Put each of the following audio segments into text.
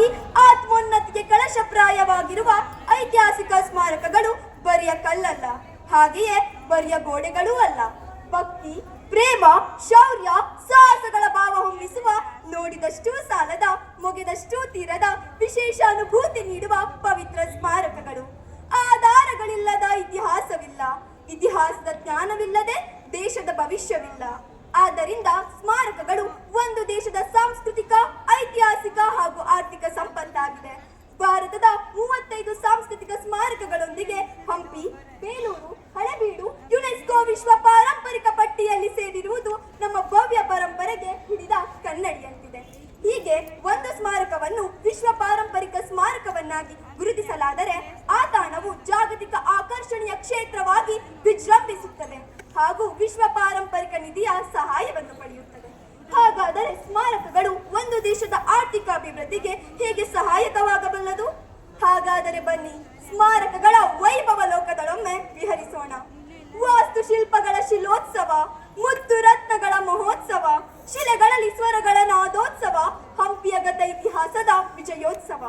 ಸಲುವಾಗಿ ಆತ್ಮೋನ್ನತಿಗೆ ಕಳಶಪ್ರಾಯವಾಗಿರುವ ಐತಿಹಾಸಿಕ ಸ್ಮಾರಕಗಳು ಬರಿಯ ಕಲ್ಲಲ್ಲ, ಹಾಗೆಯೇ ಬರಿಯ ಗೋಡೆಗಳೂ ಅಲ್ಲ. ಭಕ್ತಿ, ಪ್ರೇಮ, ಶೌರ್ಯ, ಸಾಹಸಗಳ ಭಾವ ಹೊಮ್ಮಿಸುವ, ನೋಡಿದಷ್ಟು ಸಾಲದ, ಮುಗಿದಷ್ಟು ತೀರದ ವಿಶೇಷ ಅನುಭೂತಿ ನೀಡುವ ಪವಿತ್ರ ಸ್ಮಾರಕಗಳು. ಆಧಾರಗಳಿಲ್ಲದ ಇತಿಹಾಸವಿಲ್ಲ. ಇತಿಹಾಸದ ಜ್ಞಾನವಿಲ್ಲದೆ ದೇಶದ ಭವಿಷ್ಯವಿಲ್ಲ. ಆದ್ದರಿಂದ ಸ್ಮಾರಕಗಳು ಒಂದು ದೇಶದ ಸಾಂಸ್ಕೃತಿಕ ಐತಿಹಾಸಿಕ ಹಾಗೂ ಆರ್ಥಿಕ ಸಂಪತ್ತಾಗಿದೆ. ಭಾರತದ ಮೂವತ್ತೈದು ಸಾಂಸ್ಕೃತಿಕ ಸ್ಮಾರಕಗಳೊಂದಿಗೆ ಹಂಪಿ, ಬೇಲೂರು, ಹಳೆಬೀಡು, ಯುನೆಸ್ಕೋ ವಿಶ್ವ ಪಾರಂಪರಿಕ ಪಟ್ಟಿಯಲ್ಲಿ ಸೇರಿರುವುದು ನಮ್ಮ ಭವ್ಯ ಪರಂಪರೆಗೆ ಹಿಡಿದ ಕನ್ನಡಿಯಂತಿದೆ. ಹೀಗೆ ಒಂದು ಸ್ಮಾರಕವನ್ನು ವಿಶ್ವ ಪಾರಂಪರಿಕ ಸ್ಮಾರಕವನ್ನಾಗಿ ಗುರುತಿಸಲಾದರೆ ಆ ತಾಣವು ಜಾಗತಿಕ ಆಕರ್ಷಣೀಯ ಕ್ಷೇತ್ರವಾಗಿ ವಿಜೃಂಭಿಸುತ್ತದೆ ಹಾಗೂ ವಿಶ್ವ ಪಾರಂಪರಿಕ ನಿಧಿಯ ಸಹಾಯವನ್ನು ಪಡೆಯುತ್ತದೆ. ಹಾಗಾದರೆ ಸ್ಮಾರಕಗಳು ಅಭಿವೃದ್ಧಿಗೆ ಹೇಗೆ ಸಹಾಯಕವಾಗಬಲ್ಲದು? ಹಾಗಾದರೆ ಬನ್ನಿ, ಸ್ಮಾರಕಗಳ ವೈಭವ ಲೋಕದೊಳೊಮ್ಮೆ ವಿಹರಿಸೋಣ. ವಾಸ್ತುಶಿಲ್ಪಗಳ ಶಿಲೋತ್ಸವ, ಮುತ್ತು ರತ್ನಗಳ ಮಹೋತ್ಸವ, ಶಿಲೆಗಳಲ್ಲಿ ಸ್ವರಗಳ ನಾದೋತ್ಸವ, ಹಂಪಿಯ ಗತ ಇತಿಹಾಸದ ವಿಜಯೋತ್ಸವ.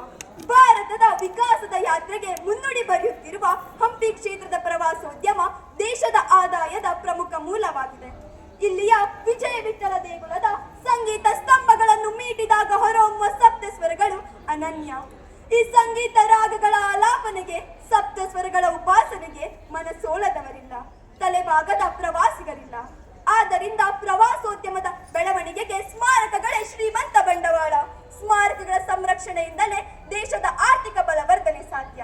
ಭಾರತದ ವಿಕಾಸದ ಯಾತ್ರೆಗೆ ಮುನ್ನುಡಿ ಬರೆಯುತ್ತಿರುವ ಹಂಪಿ ಕ್ಷೇತ್ರದ ಪ್ರವಾಸೋದ್ಯಮ ಅನನ್ಯ. ಈ ಸಂಗೀತ ರಾಗಗಳ ಆಲಾಪನೆಗೆ ಸಪ್ತ ಸ್ವರಗಳ ಉಪಾಸನೆಗೆ ಮನಸೋಲದವರಿಲ್ಲ ತಲೆಭಾಗದ ಪ್ರವಾಸಿಗರಿಲ್ಲ. ಆದ್ದರಿಂದ ಪ್ರವಾಸೋದ್ಯಮದ ಬೆಳವಣಿಗೆಗೆ ಸ್ಮಾರಕಗಳೇ ಶ್ರೀಮಂತ ಬಂಡವಾಳ. ಸ್ಮಾರಕಗಳ ಸಂರಕ್ಷಣೆಯಿಂದಲೇ ದೇಶದ ಆರ್ಥಿಕ ಬಲವರ್ಧನೆ ಸಾಧ್ಯ.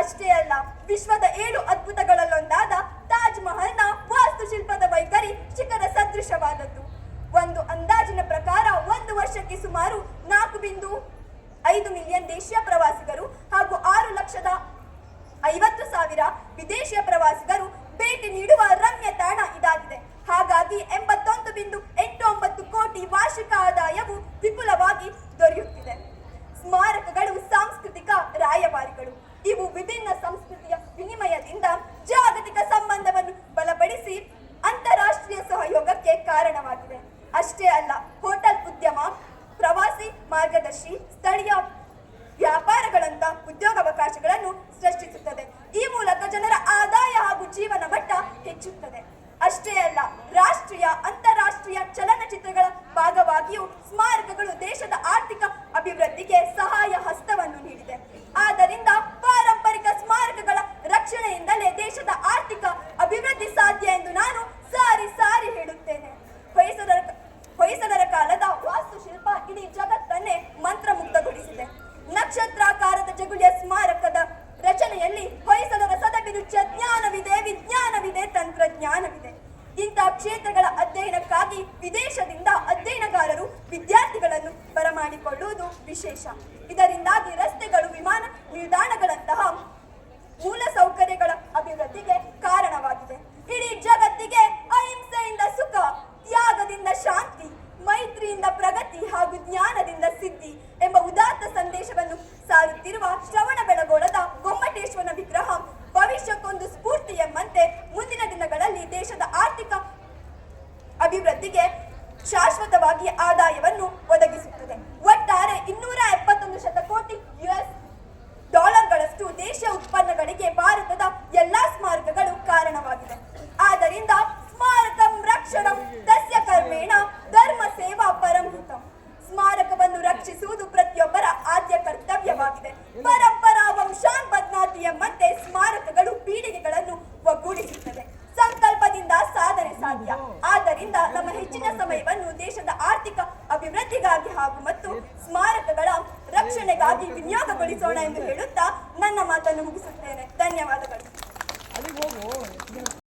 ಅಷ್ಟೇ ಅಲ್ಲ, ವಿಶ್ವದ ಏಳು ಅದ್ಭುತಗಳಲ್ಲೊಂದಾದ ತಾಜ್ ಮಹಲ್ನ ವಾಸ್ತುಶಿಲ್ಪದ ವೈಖರಿ ಶಿಖರ ಸದೃಶವಾದದ್ದು. ಒಂದು ಅಂದಾಜಿನ ಪ್ರಕಾರ ಒಂದು ವರ್ಷಕ್ಕೆ ಸುಮಾರು ನಾಲ್ಕು ಬಿಂದು ಐದು ಮಿಲಿಯನ್ ದೇಶೀಯ ಪ್ರವಾಸಿಗರು ಹಾಗೂ ಆರು ಲಕ್ಷದ ಐವತ್ತು ಸಾವಿರ ವಿದೇಶಿಯ ಪ್ರವಾಸಿಗರು ಭೇಟಿ ನೀಡುವ ರಮ್ಯ ತಾಣ ಇದಾಗಿದೆ. ಹಾಗಾಗಿ ಎಂಬತ್ತೊಂದು ಬಿಂದು ಎಂಟು ಒಂಬತ್ತು ಮಾರ್ಗದರ್ಶಿ, ಸ್ಥಳೀಯ ವ್ಯಾಪಾರಗಳಂತ ಉದ್ಯೋಗಾವಕಾಶಗಳನ್ನು ಸೃಷ್ಟಿಸುತ್ತದೆ. ಈ ಮೂಲಕ ಜನರ ಆದಾಯ ಹಾಗೂ ಜೀವನ ಮಟ್ಟ ಹೆಚ್ಚುತ್ತದೆ. ಅಷ್ಟೇ ಅಲ್ಲ, ರಾಷ್ಟ್ರೀಯ, ಅಂತಾರಾಷ್ಟ್ರೀಯ ಚಲನಚಿತ್ರಗಳ ಭಾಗವಾಗಿಯೂ ಸ್ಮಾರಕಗಳು ದೇಶದ ಆರ್ಥಿಕ ಅಭಿವೃದ್ಧಿಗೆ ಸಹಾಯ ನಕ್ಷತ್ರಾಕಾರದ ಜಗುಲಿಯ ಸ್ಮಾರಕದ ರಚನೆಯಲ್ಲಿ ಹೊಯ್ಸಳರ ಸದಭಿರುಚಿಯ ಜ್ಞಾನವಿದೆ, ವಿಜ್ಞಾನವಿದೆ, ತಂತ್ರಜ್ಞಾನವಿದೆ. ಇಂತಹ ಕ್ಷೇತ್ರಗಳ ಅಧ್ಯಯನಕ್ಕಾಗಿ ವಿದೇಶದಿಂದ ಅಧ್ಯಯನಗಾರರು ವಿದ್ಯಾರ್ಥಿಗಳನ್ನು ಬರಮಾಡಿಕೊಳ್ಳುವುದು ವಿಶೇಷ. ಇದರಿಂದಾಗಿ ರಸ್ತೆಗಳು ಶಾಶ್ವತವಾಗಿ ಆದಾಯವನ್ನು ಒದಗಿಸುತ್ತದೆ. ಒಟ್ಟಾರೆ ಇನ್ನೂರ ಎಪ್ಪತ್ತೊಂದು ಶತಕೋಟಿ ಯುಎಸ್ ಡಾಲರ್ಗಳಷ್ಟು ದೇಶ ಉತ್ಪನ್ನಗಳಿಗೆ ಭಾರತದ ರಕ್ಷಣೆಗಾಗಿ ವಿನಿಯೋಗಗೊಳಿಸೋಣ ಎಂದು ಹೇಳುತ್ತಾ ನನ್ನ ಮಾತನ್ನು ಮುಗಿಸುತ್ತೇನೆ. ಧನ್ಯವಾದಗಳು.